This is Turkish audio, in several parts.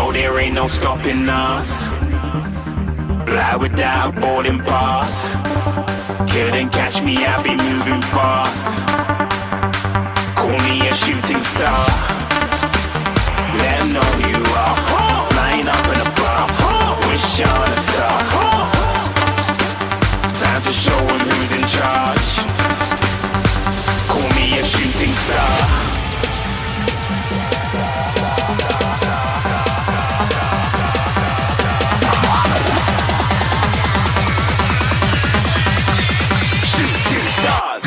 No, there ain't no stopping us. Fly without boarding pass. Couldn't catch me, I'll be moving fast. Call me a shooting star. Let know you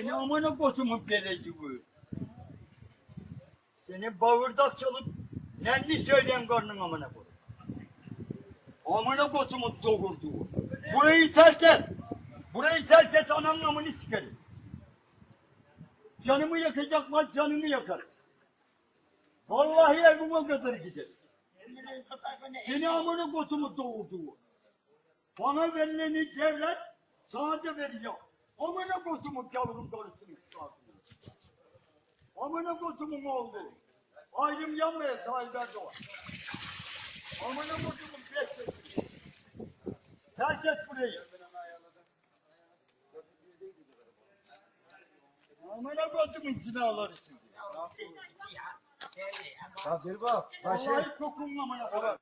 Seni amına kotumun beleci bu. Seni bağırdak çalıp nenni söyleyen karnın amına koy. Amına kotumu doğurdu. Burayı terk et. Burayı terk et ananın amını sikerim. Canımı yakacaklar canımı yakar. Vallahi evime kadar gider. Seni amına kotumu doğurdu. Bana verileni devlet sana da vereceğim. Amına kotumun yavrum karısını çıkartıyor. Amına kotumun oğlu. Ayrım yanmaya sahiben doğar. Amına kotumun beşesi. Terk et burayı. Amına kotumun zinaları sizi. Ya bir bak. Vallahi kokunun amına koyar.